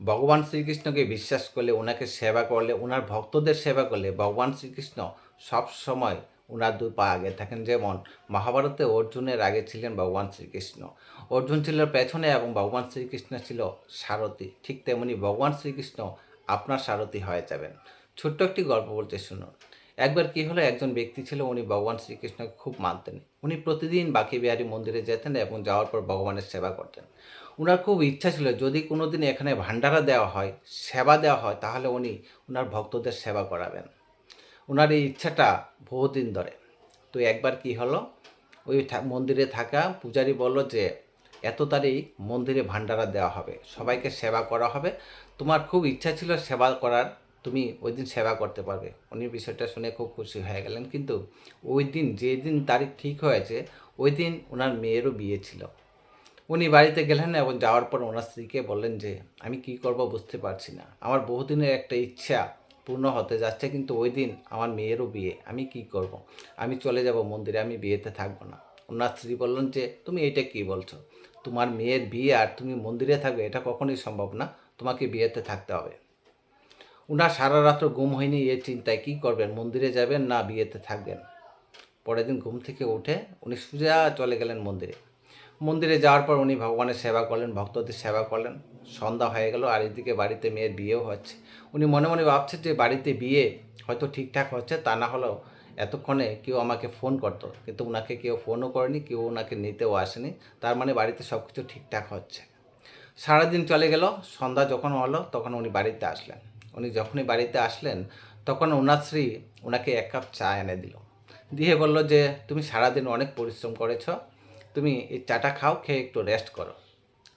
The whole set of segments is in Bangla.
ভগবান শ্রীকৃষ্ণকে বিশ্বাস করলে, ওনাকে সেবা করলে, ওনার ভক্তদের সেবা করলে ভগবান শ্রীকৃষ্ণ সব সময় ওনার দুই পা আগে থাকেন। যেমন মহাভারতে অর্জুনের আগে ছিলেন ভগবান শ্রীকৃষ্ণ। অর্জুন ছিল পেছনে এবং ভগবান শ্রীকৃষ্ণ ছিল সারথি। ঠিক তেমনি ভগবান শ্রীকৃষ্ণ আপনার সারথি হয়ে যাবেন। ছোট্ট একটি গল্প বলতে শুনুন। একবার কি হলো, একজন ব্যক্তি ছিল, উনি ভগবান শ্রীকৃষ্ণকে খুব মানতেন। উনি প্রতিদিন বাকি বিহারী মন্দিরে যেতেন এবং যাওয়ার পর ভগবানের সেবা করতেন। ওনার খুব ইচ্ছা ছিল, যদি কোনো দিন এখানে ভান্ডারা দেওয়া হয়, সেবা দেওয়া হয়, তাহলে উনি ওনার ভক্তদের সেবা করাবেন। ওনার এই ইচ্ছাটা বহুদিন ধরে। তো একবার কি হলো, ওই মন্দিরে থাকা পূজারি বলল যে, এত তারিখ মন্দিরে ভান্ডারা দেওয়া হবে, সবাইকে সেবা করা হবে। তোমার খুব ইচ্ছা ছিল সেবা করার, তুমি ওই দিন সেবা করতে পারবে। উনি বিষয়টা শুনে খুব খুশি হয়ে গেলেন। কিন্তু ওই দিন যে দিন তারিখ ঠিক হয়েছে, ওই দিন ওনার মেয়েরও বিয়ে ছিল। উনি বাড়িতে গেলেন এবং যাওয়ার পর ওনার স্ত্রীকে বললেন যে, আমি কি করব বুঝতে পারছি না। আমার বহুদিনের একটা ইচ্ছা পূর্ণ হতে যাচ্ছে, কিন্তু ওই দিন আমার মেয়েরও বিয়ে। আমি কি করব। আমি চলে যাব মন্দিরে, আমি বিয়েতে থাকব না। ওনার স্ত্রী বললেন যে, তুমি এটা কি বলছো? তোমার মেয়ের বিয়ে আর তুমি মন্দিরে থাকবে, এটা কখনোই সম্ভব না। তোমাকে বিয়েতে থাকতে হবে। ওনার সারা রাত্র ঘুম হয়নি এই চিন্তায় কী করবেন? মন্দিরে যাবেন না বিয়েতে থাকবেন? পরের দিন ঘুম থেকে উঠে উনি সোজা চলে গেলেন মন্দিরে। মন্দিরে যাওয়ার পর উনি ভগবানের সেবা করলেন, ভক্তদের সেবা করলেন। সন্ধ্যা হয়ে গেল, আর এদিকে বাড়িতে মেয়ের বিয়েও হচ্ছে। উনি মনে মনে ভাবছেন যে বাড়িতে বিয়ে হয়তো ঠিকঠাক হচ্ছে, তা না হলেও এতক্ষণে কেউ আমাকে ফোন করতো। কিন্তু ওনাকে কেউ ফোনও করেনি, কেউ ওনাকে নিতেও আসেনি। তার মানে বাড়িতে সব কিছু ঠিকঠাক হচ্ছে। সারাদিন চলে গেল, সন্ধ্যা যখন হলো, তখন উনি বাড়িতে আসলেন। উনি যখনই বাড়িতে আসলেন, তখন ওনার স্ত্রী ওনাকে এক কাপ চা এনে দিল। দিয়ে বলল যে, তুমি সারাদিন অনেক পরিশ্রম করেছ তুমি এই চাটা খাও, খেয়ে একটু রেস্ট করো।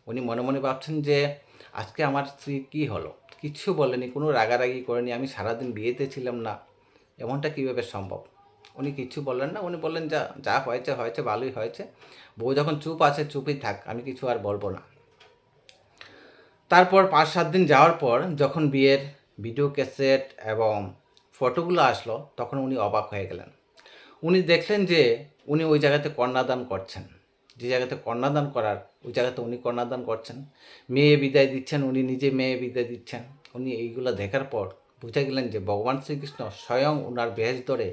উনি মনে মনে ভাবছেন যে, আজকে আমার স্ত্রী কী হলো? কিচ্ছু বলেনি, কোনো রাগারাগি করেনি, আমি সারাদিন বিয়েতে ছিলাম না। এমনটা কীভাবে সম্ভব? উনি কিচ্ছু বললেন না, উনি বললেন, যা যা হয়েছে হয়েছে, ভালোই হয়েছে। বউ যখন চুপ আছে, চুপই থাক, আমি কিছু আর বলব না। তারপর পাঁচ, সাত দিন যাওয়ার পর যখন বিয়ের ভিডিও ক্যাসেট এবং ফটোগুলো আসলো, তখন উনি অবাক হয়ে গেলেন। উনি দেখলেন যে, উনি ওই জায়গাতে কন্যাদান করছেন। যে জায়গাতে কন্যাদান করার, ওই জায়গাতে উনি কন্যাদান করছেন। মেয়ে বিদায় দিচ্ছেন, উনি নিজে মেয়ে বিদায় দিচ্ছেন। উনি এইগুলো দেখার পর বুঝে গেলেন যে ভগবান শ্রীকৃষ্ণ স্বয়ং ওনার বেশ ধরে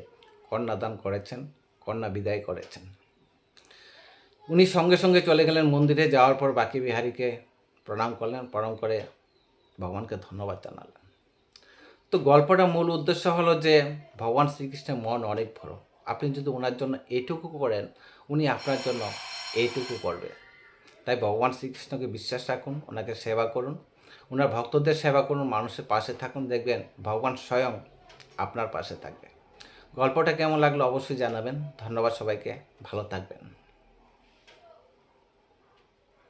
কন্যাদান করেছেন, কন্যা বিদায় করেছেন। উনি সঙ্গে সঙ্গে চলে গেলেন মন্দিরে, যাওয়ার পর বাকি বিহারীকে প্রণাম করলেন, প্রণাম করে ভগবানকে ধন্যবাদ জানালেন। তো গল্পটা মূল উদ্দেশ্য হলো যে ভগবান শ্রীকৃষ্ণের মন অনেক বড়। আপনি যদি ওনার জন্য এইটুকু করেন, উনি আপনার জন্য এইটুকু করবে। তাই ভগবান শ্রীকৃষ্ণকে বিশ্বাস রাখুন, ওনাকে সেবা করুন। ওনার ভক্তদের সেবা করুন, মানুষের পাশে থাকুন, দেখবেন ভগবান স্বয়ং আপনার পাশে থাকবে। গল্পটা কেমন লাগল অবশ্যই জানাবেন। ধন্যবাদ সবাইকে, ভালো থাকবেন।